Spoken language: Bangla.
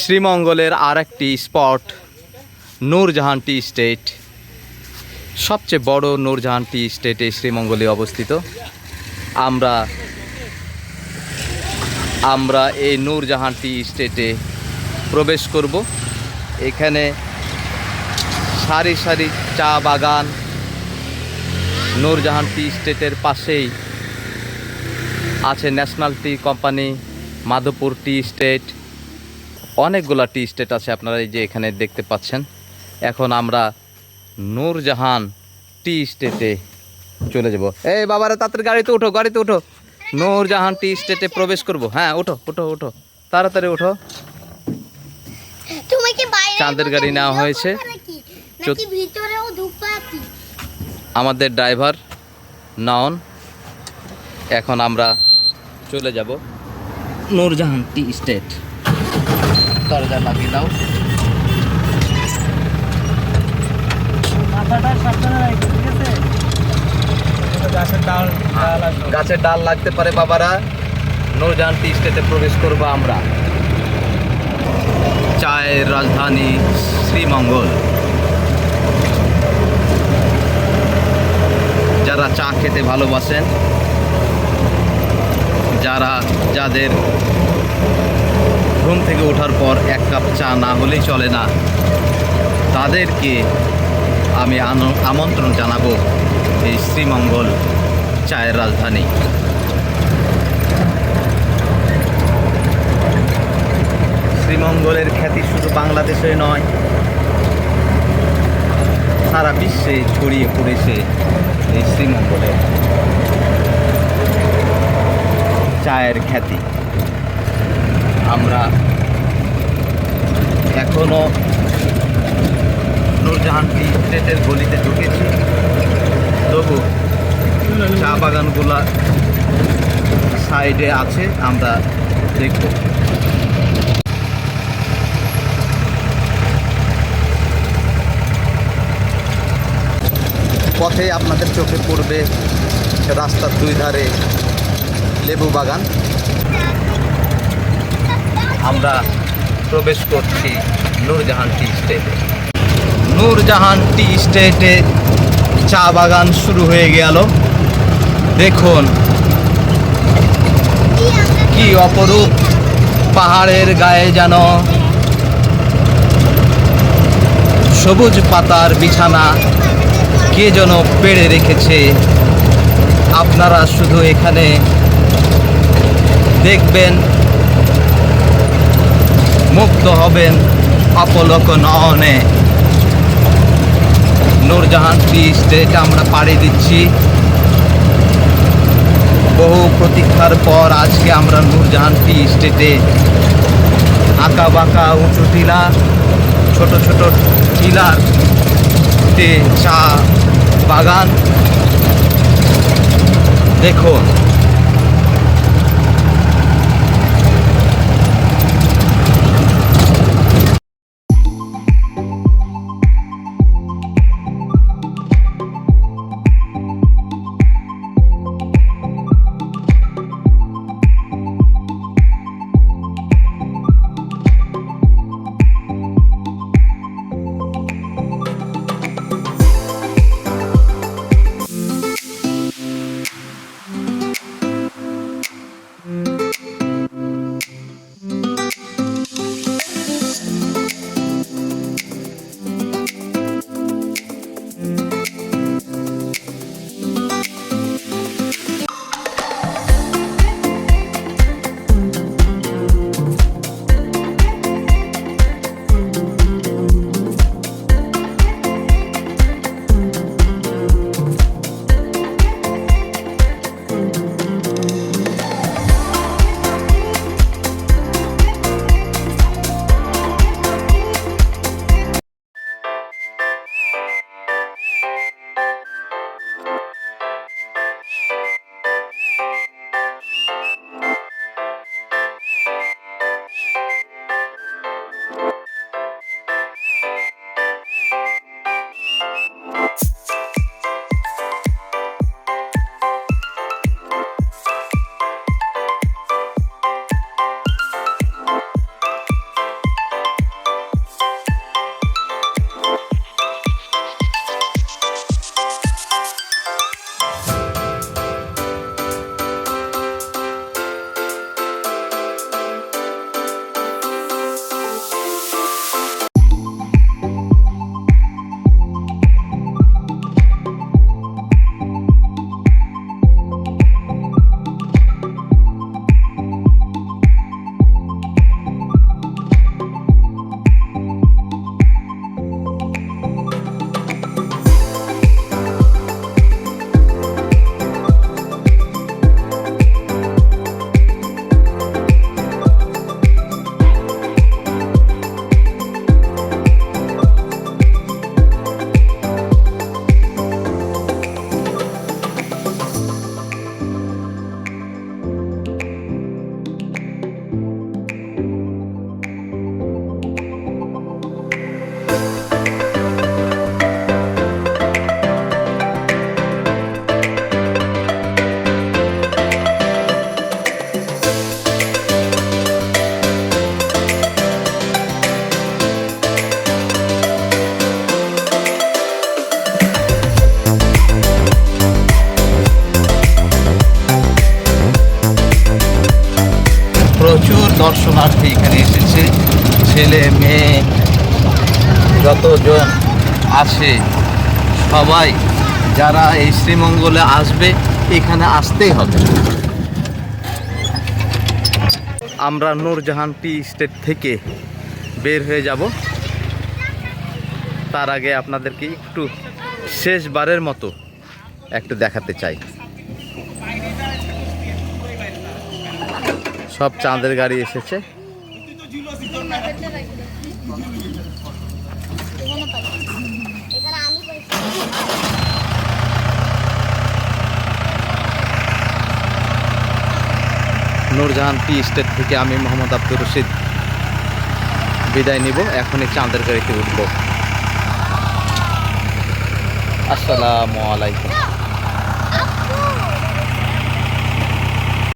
শ্রীমঙ্গলের আর একটি স্পট নূরজাহান টি স্টেট। সবচেয়ে বড় নূরজাহান টি স্টেটে শ্রীমঙ্গলে অবস্থিত। আমরা আমরা এই নূরজাহান টি স্টেটে প্রবেশ করব। এখানে সারি সারি চা বাগান নূরজাহান টি স্টেটের পাশেই আছে national tea company, Madhabpur tea estate. অনেকগুলা টি স্টেট আছে আপনারা এই যে এখানে দেখতে পাচ্ছেন। এখন আমরা নূরজাহান টি স্টেটে চলে যাব। এই বাবারা তাড়াতাড়ি গাড়িতে উঠো গাড়িতে উঠো। নূরজাহান টি স্টেটে প্রবেশ করব। হ্যাঁ উঠো উঠো উঠো। তাড়াতাড়ি উঠো। তুমি কি বাইরে চাঁদের গাড়ি নেওয়া হয়েছে। নাকি? ভিতরেও ঢুকবা আমাদের ড্রাইভার নন এখন আমরা চলে যাব। Nurjahan tea estate. দরজা লাগিয়ে দাও। মাথাটা সাবধানে রাখবে ঠিক আছে? গাছের ডাল লাগতে পারে বাবারা। নূরজাহান টি স্টেটে প্রবেশ করব আমরা। চায়ের রাজধানী শ্রীমঙ্গল। যারা চা খেতে ভালোবাসেন যারা যাদের ঘুম থেকে ওঠার পর এক কাপ চা না হলেই চলে না। তাদেরকে আমি আমন্ত্রণ জানাব এই শ্রীমঙ্গল চায়ের রাজধানী। শ্রীমঙ্গলের খ্যাতি শুধু বাংলাদেশে নয়, সারা বিশ্বে ছড়িয়ে পড়েছে এই শ্রীমঙ্গলের চায়ের খ্যাতি। আমরা এখনও নূরজাহান টি স্টেটের গলিতে ঢুকেছি। তবু চা বাগানগুলা সাইডে আছে, আমরা দেখব। পথে আপনাদের চোখে পড়বে রাস্তার দুই ধারে লেবু বাগান। আমরা প্রবেশ করছি নূরজাহান টি স্টেটে। নূরজাহান টি স্টেটে চা বাগান শুরু হয়ে গেল। দেখুন, কি অপরূপ পাহাড়ের গায়ে যেন সবুজ পাতার বিছানা কে যেন পেড়ে রেখেছে। আপনারা শুধু এখানে দেখবেন মুক্ত হবেন অপলক নয়নে নূরজাহান টি স্টেট আমরা পাড়ি দিচ্ছি। বহু প্রতীক্ষার পর আজকে আমরা নূরজাহান টি স্টেটে আঁকা বাঁকা উঁচু টিলা, ছোট ছোট টিলার চা বাগান। দেখুন। ছেলে, মেয়ে, যতজন আছে সবাই যারা এই শ্রীমঙ্গলে আসবে, এখানে আসতেই হবে। আমরা নূরজাহান টি স্টেট থেকে বের হয়ে যাব। তার আগে আপনাদেরকে একটু শেষবারের মতো একটু দেখাতে চাই। সব চাঁদের গাড়ি এসেছে। এখানে নূরজাহান টি স্টেট থেকে আমি মোহাম্মদ আব্দুর রশিদ বিদায় নিব। এখনই চাঁদের গাড়িতে উঠব। আসসালামু আলাইকুম।